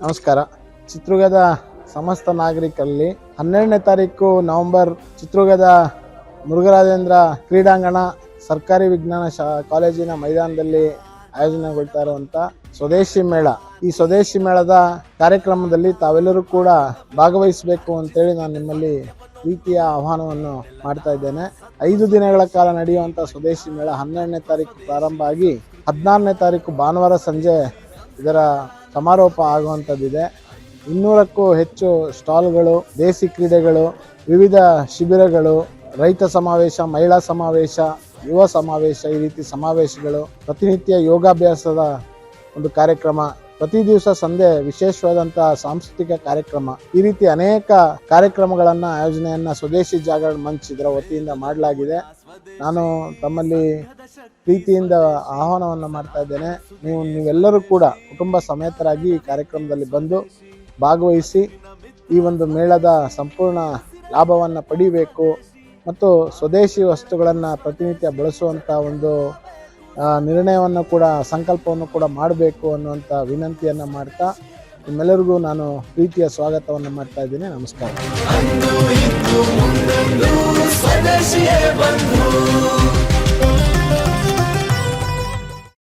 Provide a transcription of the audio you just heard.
ನಮಸ್ಕಾರ. ಚಿತ್ರದುರ್ಗದ ಸಮಸ್ತ ನಾಗರಿಕರಲ್ಲಿ ಹನ್ನೆರಡನೇ ತಾರೀಕು ನವೆಂಬರ್ ಚಿತ್ರದುರ್ಗದ ಮುರುಘರಾಜೇಂದ್ರ ಕ್ರೀಡಾಂಗಣ ಸರ್ಕಾರಿ ವಿಜ್ಞಾನ ಶಾ, ಕಾಲೇಜಿನ ಮೈದಾನದಲ್ಲಿ ಆಯೋಜನೆಗೊಳ್ತಾ ಇರುವಂಥ ಸ್ವದೇಶಿ ಮೇಳ. ಈ ಸ್ವದೇಶಿ ಮೇಳದ ಕಾರ್ಯಕ್ರಮದಲ್ಲಿ ತಾವೆಲ್ಲರೂ ಕೂಡ ಭಾಗವಹಿಸಬೇಕು ಅಂತೇಳಿ ನಾನು ನಿಮ್ಮಲ್ಲಿ ಪ್ರೀತಿಯ ಆಹ್ವಾನವನ್ನು ಮಾಡ್ತಾ ಇದ್ದೇನೆ. ಐದು ದಿನಗಳ ಕಾಲ ನಡೆಯುವಂಥ ಸ್ವದೇಶಿ ಮೇಳ ಹನ್ನೆರಡನೇ ತಾರೀಕು ಪ್ರಾರಂಭ ಆಗಿ ಹದಿನಾರನೇ ತಾರೀಕು ಭಾನುವಾರ ಸಂಜೆ ಇದರ ಸಮಾರೋಪ ಆಗುವಂಥದ್ದಿದೆ. ಇನ್ನೂರಕ್ಕೂ ಹೆಚ್ಚು ಸ್ಟಾಲ್ಗಳು, ದೇಸಿ ಕ್ರೀಡೆಗಳು, ವಿವಿಧ ಶಿಬಿರಗಳು, ರೈತ ಸಮಾವೇಶ, ಮಹಿಳಾ ಸಮಾವೇಶ, ಯುವ ಸಮಾವೇಶ, ಈ ರೀತಿ ಸಮಾವೇಶಗಳು, ಪ್ರತಿನಿತ್ಯ ಯೋಗಾಭ್ಯಾಸದ ಒಂದು ಕಾರ್ಯಕ್ರಮ, ಪ್ರತಿ ದಿವಸ ಸಂಜೆ ವಿಶೇಷವಾದಂತಹ ಸಾಂಸ್ಕೃತಿಕ ಕಾರ್ಯಕ್ರಮ, ಈ ರೀತಿ ಅನೇಕ ಕಾರ್ಯಕ್ರಮಗಳನ್ನು, ಆಯೋಜನೆಯನ್ನ ಸ್ವದೇಶಿ ಜಾಗರಣ ಮಂಚ್ ಇದರ ವತಿಯಿಂದ ಮಾಡಲಾಗಿದೆ. ನಾನು ತಮ್ಮಲ್ಲಿ ಪ್ರೀತಿಯಿಂದ ಆಹ್ವಾನವನ್ನು ಮಾಡ್ತಾ ಇದ್ದೇನೆ. ನೀವು ನೀವೆಲ್ಲರೂ ಕೂಡ ಕುಟುಂಬ ಸಮೇತರಾಗಿ ಈ ಕಾರ್ಯಕ್ರಮದಲ್ಲಿ ಬಂದು ಭಾಗವಹಿಸಿ ಈ ಒಂದು ಮೇಳದ ಸಂಪೂರ್ಣ ಲಾಭವನ್ನು ಪಡಿಬೇಕು ಮತ್ತು ಸ್ವದೇಶಿ ವಸ್ತುಗಳನ್ನು ಪ್ರತಿನಿತ್ಯ ಬಳಸುವಂಥ ಒಂದು ನಿರ್ಣಯವನ್ನು ಕೂಡ, ಸಂಕಲ್ಪವನ್ನು ಕೂಡ ಮಾಡಬೇಕು ಅನ್ನುವಂಥ ವಿನಂತಿಯನ್ನು ಮಾಡ್ತಾ ನಿಮ್ಮೆಲ್ಲರಿಗೂ ನಾನು ಪ್ರೀತಿಯ ಸ್ವಾಗತವನ್ನು ಮಾಡ್ತಾ ಇದ್ದೀನಿ. ನಮಸ್ಕಾರ.